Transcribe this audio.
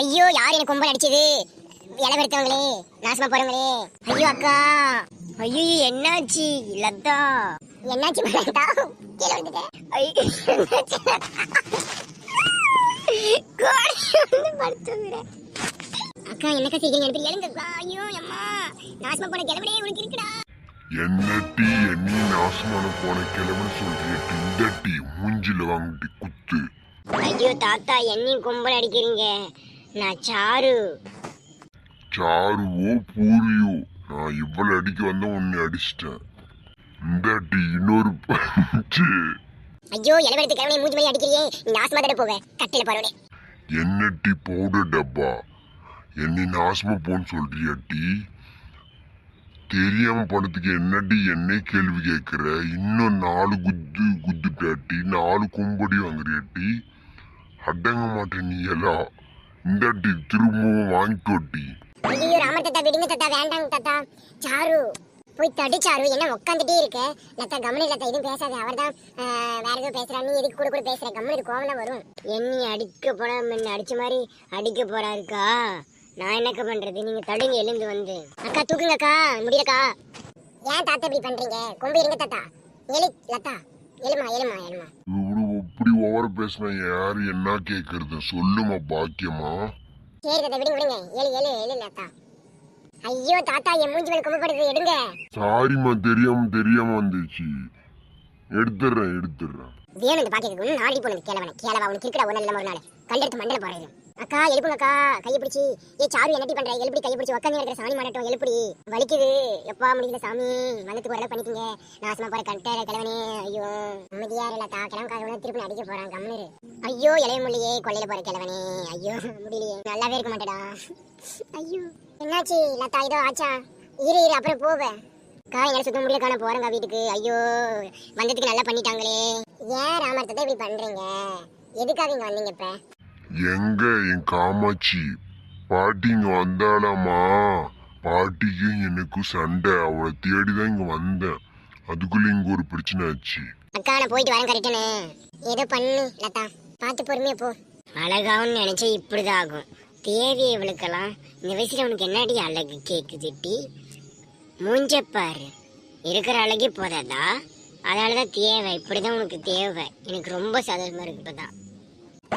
ஐயோ யார் எனக்கு கும்பல் அடிச்சது? இளவெடுத்தவங்களே நாசமா போறவங்களே. ஐயோ அக்கா. ஐயோ என்னாச்சு? லதா. என்னாச்சு லதா? கீழே வந்துட்டேன் ஐயோ அக்கா என்னக்கா எனக்கு எழுங்கக்கா ஐயோ அம்மா. நாசமா போன கிளம்படே உனக்கு இருக்குடா. என்ன டீ எண்ணி நாசமான போன கிழமை சொல்றிய? இந்த டீ மூஞ்சில வாங்கிட்டு குத்து. ஐயோ தாத்தா என்னையும் கும்பல் அடிக்கிறீங்க. நான் சாரு. சாருவோ பூரியோ? நான் இவ்வளவு அடிக்க வந்த உன்னை அடிச்சிட்டேன். இந்த டீ இன்னொரு பஞ்சு. ஐயோ இளவெடுத்து கிளம்பி மூஞ்சி மாதிரி அடிக்கிறியே. நீ நாசமா தானே போவேன் கட்டில போறவனே என்ன டீ பவுடர் டப்பா? என்னை நாசமா போன்னு சொல்றியா டீ? தெரியாம படத்துக்கு என்னடி என்னை கேள்வி கேட்கிற? இன்னும் நாலு குத்து குத்துட்டாட்டி நாலு கும்படி வாங்குறியாட்டி அடங்க மாட்டேன் நீ எல்லாம் இந்த டீ திரும்பவும் வாங்கிக்கோட்டி ஐயோ ராமர் தாத்தா விடுங்க தாத்தா வேண்டாங்க தாத்தா. சாரு போய் தடி சாரு. என்ன உட்காந்துட்டே இருக்க? லத்தா கம்மனி லத்தா எதுவும் பேசாத. அவர் தான் வேற எதுவும் பேசுறா நீ எதுக்கு கூட கூட பேசுற? கம்மனி கோவம் தான் வரும். என்னி அடிக்க போறா முன்ன அடிச்ச மாதிரி அடிக்க போறாருக்கா? நான் என்னக்க பண்றது? நீங்க தடுங்க எழுந்து வந்து. அக்கா தூக்குங்க அக்கா முடியலக்கா. ஏன் தாத்தா இப்படி பண்றீங்க? கொம்பு இருங்க தாத்தா. எழு லத்தா எழுமா எழுமா எழுமா. இப்படி ஓவர பேசினா யாரு என்ன கேக்குறது? சொல்லுமா பாக்கியமா? சரி தாத்தா விடுங்க விடுங்க. ஐயோ தாத்தா என் மூஞ்சி மேல கொம்பு படுது. எடுங்க. சாரிம்மா தெரியாம தெரியாம வந்துச்சு. எடுத்துடுறேன் எடுத்துடுறேன். வேணும் இந்த பாக்கியத்துக்கு நாடி போனது கேளவன. கேளவா உனக்கு இருக்கடா ஒரு நல்ல ஒரு நாள். கண்டெடுத்து மண்டல போறது அக்கா எழுப்புங்கக்கா. கையை பிடிச்சி ஏ சாரு என்னடி பண்ற? எழுப்பி கையை பிடிச்சி உட்காந்து இருக்கிற சாமி மாட்டோம் எழுப்படி. வலிக்குது. எப்பா முடியல சாமி? மனத்துக்கு ஒரு பண்ணிக்கங்க. நாசமா போற கண்டர கிழவனே. ஐயோ அமைதியா இல்ல தா. கிழவன் உடனே திருப்பி அடிக்க போறான். கம்முனு ஐயோ இளைய மொழியே கொள்ளையில போற கிழவனே. ஐயோ முடியலையே. நல்லாவே இருக்க மாட்டேடா. ஐயோ. என்னாச்சு? லதா இதோ ஆச்சா? இரு இரு அப்புறம் போவேன் அக்கா என்னால சுத்த முடியல காண போறேங்க வீட்டுக்கு. ஐயோ வந்ததுக்கு நல்லா பண்ணிட்டாங்களே. ஏன் ராமர்த்தத்தை இப்படி பண்றீங்க? எதுக்காக இங்க வந்தீங்க இப்ப? எங்க என் காமாட்சி? பாட்டிங்க வந்தாளாமா? பாட்டிக்கும் எனக்கும் சண்டை. அவளை தேடிதான் இங்க வந்தேன். அதுக்குள்ள இங்க ஒரு பிரச்சனை ஆச்சு. அக்கா நான் போயிட்டு வரேன் கரெக்டானே. ஏதோ பண்ணு லதா. பார்த்து பொறுமையா போ. அழகாவும் நினைச்சா இப்படிதான் ஆகும். தேவி இவளுக்கெல்லாம் இந்த வயசுல உனக்கு என்னடி அழகு கேக்கு திட்டி மூஞ்ச பாரு. இருக்கிற அழகே போதாதா? அதனாலதான் தேவை. இப்படிதான் உனக்கு தேவை. எனக்கு ரொம்ப சந்தோஷமா இருக்கு இப்பதான்.